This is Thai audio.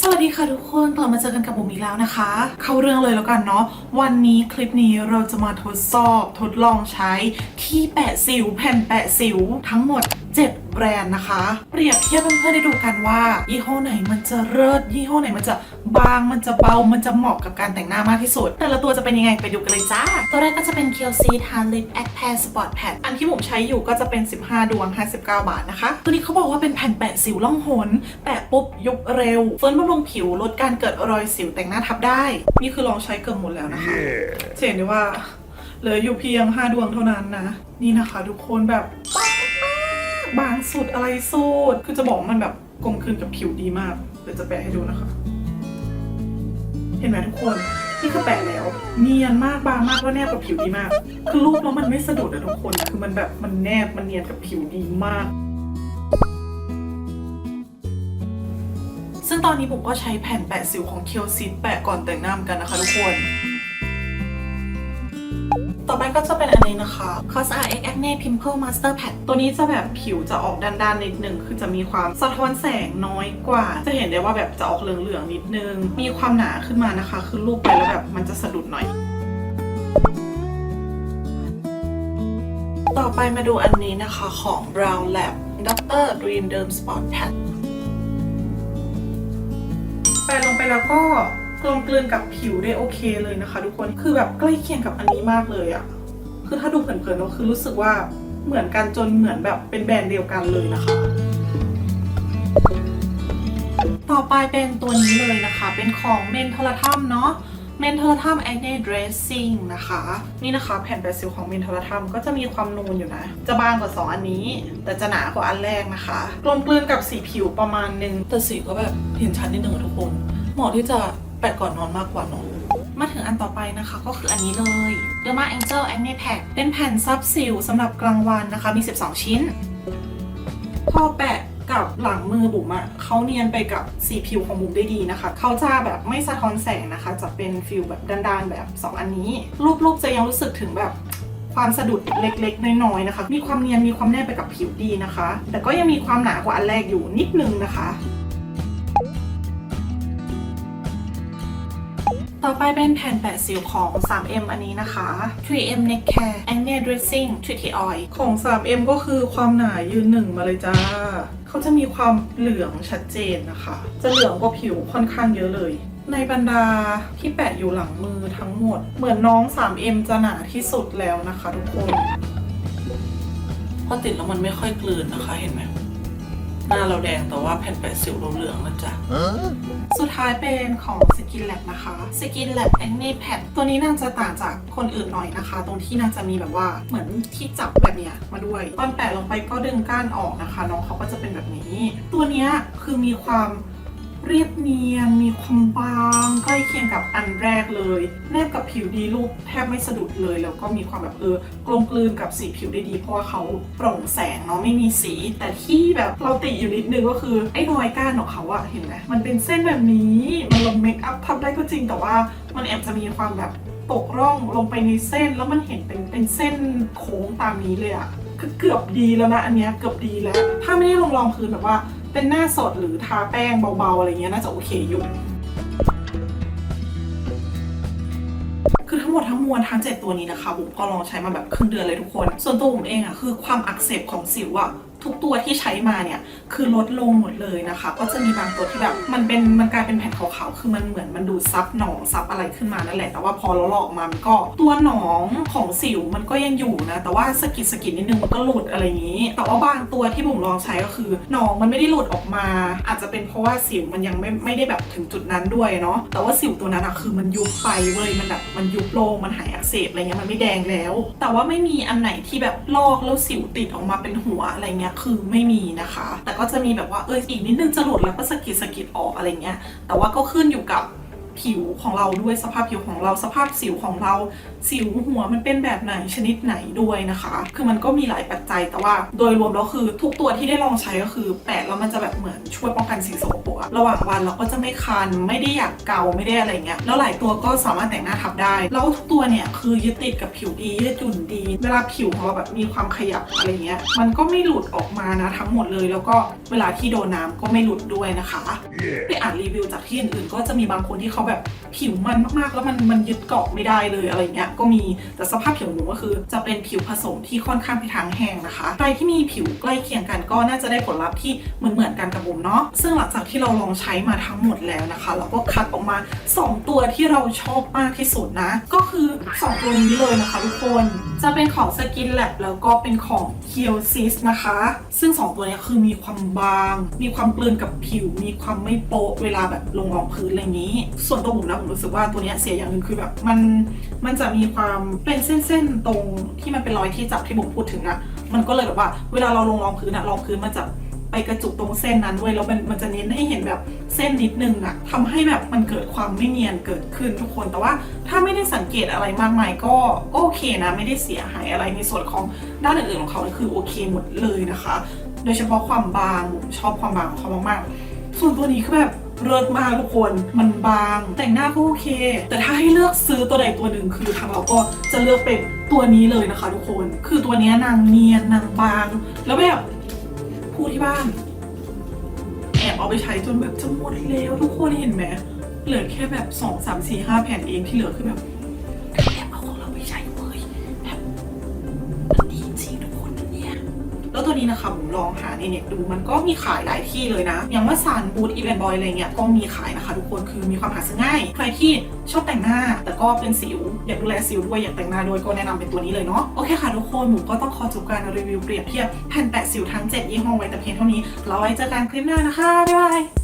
สวัสดีค่ะทุกคนกลับมาเจอกันกับบุ๋มอีกแล้วนะคะ เข้าเรื่องเลยแล้วกันเนาะวันนี้คลิปนี้เราจะมาทดสอบทดลองใช้ที่แปะสิวแผ่นแปะสิวทั้งหมด 7 แบรนด์นะคะ เปรียบเทียบเพื่อนๆได้ดูกันว่า ยี่ห้อไหนมันจะเลิศยี่ห้อไหนมันจะบางมันจะเบามันจะเหมาะกับการแต่งหน้ามากที่สุด แต่ละตัวจะเป็นยังไงไปดูกันเลยจ้า ตัวแรกก็จะเป็น KLC Tan Lip Act Pan Spot Pad อันที่ผมใช้อยู่ก็จะเป็น 15 ดวง 59 บาทนะคะ ตัวนี้เขาบอกว่าเป็นแผ่นแปะสิวล่องหน แปะปุ๊บยุบเร็วเฟิร์นบำรุงผิวลดการเกิดรอยสิวแต่งหน้าทับได้ นี่คือลองใช้เกือบหมดแล้วนะคะจะเห็นได้ว่าเหลืออยู่เพียง 5 ดวงเท่านั้นนะ นี่นะคะทุกคนแบบปังมาก บางสุดอะไรสุดคือจะบอกมันแบบกลมกลืนกับผิวดีมากเดี๋ยวจะแปะให้ดูนะคะ เห็นไหมทุกคนนี่คือแปะแล้ว เนียนมากบางมากแล้วแนบกับผิวดีมาก คือรูปแล้วมันไม่สะดุดอะทุกคน คือมันแบบมันแนบมันเนียนกับผิวดีมาก ซึ่งตอนนี้ผมก็ใช้แผ่นแปะสิวของเคียวซิแปะก่อนแต่งหน้ากันนะคะทุกคน ต่อไปก็จะเป็นอันนี้นะคะ Cos RX Acne Pimple Master Pad ตัวนี้จะแบบผิวจะออกด้านๆนิดนึง คือจะมีความสะท้อนแสงน้อยกว่า จะเห็นได้ว่าแบบจะออกเหลืองๆนิดนึง มีความหนาขึ้นมานะคะ คือรูปไปแล้วแบบมันจะสะดุดหน่อยต่อไปมาดูอันนี้นะคะของ Brown Lab Dr. Dream Derm Spot Pad แปะลงไปแล้วก็ กลมกลืนกับผิวได้โอเคเลยนะคะ ทุกคนคือแบบใกล้เคียงกับอันนี้มากเลยอะคือถ้าดูเผินๆก็คือรู้สึกว่าเหมือนกันจนเหมือนแบบเป็นแบรนด์เดียวกันเลยนะคะ ต่อไปเป็นตัวนี้เลยนะคะ เป็นของเมนทรทัมเนาะเมนทรทัมแอคเน dressing นะคะ นี่นะคะแผ่นแปะสิวของเมนทรทัมก็จะมีความนูนอยู่นะ จะบางกว่า 2 อันนี้ แต่จะหนากว่าอันแรกนะคะกลมกลืนกับสีผิวประมาณนึงแต่สีก็แบบเห็นชัดนิดนึงทุกคน เหมาะที่จะ แปะก่อนนอนมากกว่าเนอนมาถึงอันต่อไปนะคะก็คืออันนี้เลย Derma Angel Acne Pack เป็นแผ่นซับสิวสำหรับกลางวันนะคะ มี 12 ชิ้น พอแปะกับหลังมือบุ๋มอะเขาเนียนไปกับสีผิวของบุ๋มได้ดีนะคะ เขาจะแบบไม่สะท้อนแสงนะคะ จะเป็นฟิลแบบด้านๆแบบ 2 อันนี้ รูปๆจะยังรู้สึกถึงแบบความสะดุดเล็กๆ น้อยๆนะคะ มีความเนียนมีความแนบไปกับผิวดีนะคะ แต่ก็ยังมีความหนากว่าอันแรกอยู่นิดนึงนะคะ ต่อไปเป็นแผ่นแปะสิวของ 3M อันนี้นะคะ 3M Neck Care Acne Dressing Treaty Oil ของ 3M ก็คือความหนายืนหนึ่งมาเลยจ้า เขาจะมีความเหลืองชัดเจนนะคะ จะเหลืองกว่าผิวค่อนข้างเยอะเลย ในบรรดาที่แปะอยู่หลังมือทั้งหมด เหมือนน้อง 3M จะหนาที่สุดแล้วนะคะทุกคน พอติดแล้วมันไม่ค่อยกลืนนะคะเห็นไหม น้าเราแดงแต่ว่าแผ่นแปะสิวเราเหลืองนะจ๊ะสุดท้ายเป็นของ Skin Lab นะคะ Skin Lab Acne Pad ตัวนี้น่าจะต่างจากคนอื่นหน่อยนะคะ ตรงที่น่าจะมีแบบว่าเหมือนที่จับแบบเนี้ยมาด้วย ตอนแปะลงไปก็ดึงก้านออกนะคะ น้องเขาก็จะเป็นแบบนี้ ตัวเนี้ยคือมีความ เรียบเนียน มีความบางใกล้เคียงกับอันแรกเลย แนบกับผิวดีรูปแทบไม่สะดุดเลย แล้วก็มีความแบบเออกลมกลืนกับสีผิวได้ดีเพราะว่าเขาโปร่งแสงเนาะไม่มีสี แต่ที่แบบเราติอยู่นิดนึงก็คือไอ้รอยก้านของเขาอะเห็นไหมมันเป็นเส้นแบบนี้มันลงเมคอัพทับได้ก็จริงแต่ว่ามันแอบจะมีความแบบตกร่องลงไปในเส้นแล้วมันเห็นเป็นเป็นเส้นโค้งตามนี้เลยอะคือเกือบดีแล้วนะอันเนี้ยเกือบดีแล้ว ถ้าไม่ได้ลงรองพื้นแบบว่า เป็นหน้าสดหรือทาแป้งเบาๆอะไรเงี้ยน่าจะโอเคอยู่ คือทั้งหมดทั้งมวลทั้งเจ็ดตัวนี้นะคะบุ๋มก็ลองใช้มาแบบครึ่งเดือนเลยทุกคน ส่วนตัวบุ๋มเองอะคือความอักเสบของสิวอะ ทุกตัวที่ใช้มาเนี่ยคือลดลงหมดเลยนะคะ ก็จะมีบางตัวที่แบบมันเป็นมันกลายเป็นแผ่นขาวๆคือมันเหมือนมันดูดซับหนองซับอะไรขึ้นมานั่นแหละแต่ว่าพอเราลอกมันก็ตัวหนองของสิวมันก็ยังอยู่นะแต่ว่าสกิดสกิดนิดนึงมันก็หลุดอะไรอย่างนี้ แต่ว่าบางตัวที่บุ๋มลองใช้ก็คือหนองมันไม่ได้หลุดออกมา อาจจะเป็นเพราะว่าสิวมันยังไม่ไม่ได้แบบถึงจุดนั้นด้วยเนาะแต่ว่าสิวตัวนั้นอะคือมันยุบไปเว้ยมันแบบมันยุบลงมันหายอักเสบอะไรเงี้ยมันไม่แดงแล้ว แต่ว่าไม่มีอันไหนที่แบบลอกแล้วสิวติดออกมาเป็นหัวอะไรเงี้ยคือไม่มีนะคะ แต่ก็จะมีแบบว่าเอออีกนิดนึงจะหลุดแล้วก็สะกิดสะกิดออกอะไรเงี้ยแต่ว่าก็ขึ้นอยู่กับ ผิวของเราด้วยสภาพผิวของเราสภาพสิวของเรา สิวหัวมันเป็นแบบไหนชนิดไหนด้วยนะคะ คือมันก็มีหลายปัจจัยแต่ว่า โดยรวมแล้วคือทุกตัวที่ได้ลองใช้ก็คือแปะแล้วมันจะแบบเหมือนช่วยป้องกันสิ่งสกปรกอะระหว่างวันเราก็จะไม่คันไม่ได้อยากเกาไม่ได้อะไรเงี้ยแล้วหลายตัวก็สามารถแต่งหน้าทับได้แล้วทุกตัวเนี่ยคือยึดติดกับผิวดียืดหยุ่นดี เวลาผิวของเราแบบมีความขยับอะไรเงี้ยมันก็ไม่หลุดออกมานะทั้งหมดเลย แล้วก็เวลาที่โดนน้ำก็ไม่หลุดด้วยนะคะไปอ่านรีวิวจากที่อื่นๆก็จะมีบางคนที่เขาแบบ ผิวมันมากๆ แล้วมันมันยึดเกาะไม่ได้เลยอะไรเงี้ยก็มีแต่สภาพผิวหนูก็คือจะเป็นผิวผสมที่ค่อนข้างไปทางแห้งนะคะใครที่มีผิวใกล้เคียงกันก็น่าจะได้ผลลัพธ์ที่เหมือนเหมือนกันกับบุ๋มเนาะซึ่งหลังจากที่เราลองใช้มาทั้งหมดแล้วนะคะเราก็คัดออกมา 2 ตัวที่เราชอบมากที่สุดนะ ก็คือ 2 ตัวนี้เลยนะคะทุกคนจะเป็นของ Skin Lab แล้วก็เป็นของ k i o s i s นะคะ ซึ่ง 2 ตัวนี้คือมีความบาง มีความกลืนกับผิว มีความไม่โป๊ะเวลาแบบลงรองพื้นอะไรอย่างนี้ ส่วนตัวผมนะผรู้สึกว่าตัวเนี้ยเสียอย่างหนึ่งคือแบบมันมันจะมีความเป็นเส้นๆตรงที่มันเป็นรอยที่จับที่ผมพูดถึงอะมันก็เลยแบบว่าเวลาเราลงรองพื้นอะรองพื้นมันจะไปกระจุกตรงเส้นนั้นด้วยแล้วมันมันจะเน้นให้เห็นแบบเส้นนิดนึงอะทำให้แบบมันเกิดความไม่เนียนเกิดขึ้นทุกคน แต่ว่าถ้าไม่ได้สังเกตอะไรมากมายก็ก็โอเคนะ ไม่ได้เสียหายอะไรในส่วนของด้านอื่นๆของเขาคือโอเคหมดเลยนะคะ โดยเฉพาะความบางผมชอบความบางของเขามากๆ ส่วนตัวนี้คือแบบ เลิศมากทุกคน มันบาง แต่งหน้าก็โอเค แต่ถ้าให้เลือกซื้อตัวใดตัวหนึ่งคือทางเราก็จะเลือกเป็นตัวนี้เลยนะคะ ทุกคน คือตัวนี้นางเนียนนางบาง แล้วแบบผู้ที่บ้าน แอบเอาไปใช้จนแบบจะหมดแล้วทุกคนเห็นไหมเหลือแค่แบบสองสามสี่ห้าแผ่นเองที่เหลือคือแบบ ตัวนี้นะคะผมลองหาในเน็ตดูมันก็มีขายหลายที่เลยนะ อย่างว่าซานบูธอีเวนบอยอะไรเงี้ยก็มีขายนะคะ ทุกคนคือมีความหาซื้อง่าย ใครที่ชอบแต่งหน้า แต่ก็เป็นสิวอยากดูแลสิวด้วยอยากแต่งหน้าด้วยก็แนะนำเป็นตัวนี้เลยเนาะโอเคค่ะทุกคนผมก็ต้องขอจบการรีวิวเปรียบเทียบแผ่นแปะสิวทั้ง 7 ยี่ห้อไว้แต่เพียงเท่านี้เราไว้เจอกันคลิปหน้านะคะบ๊ายบาย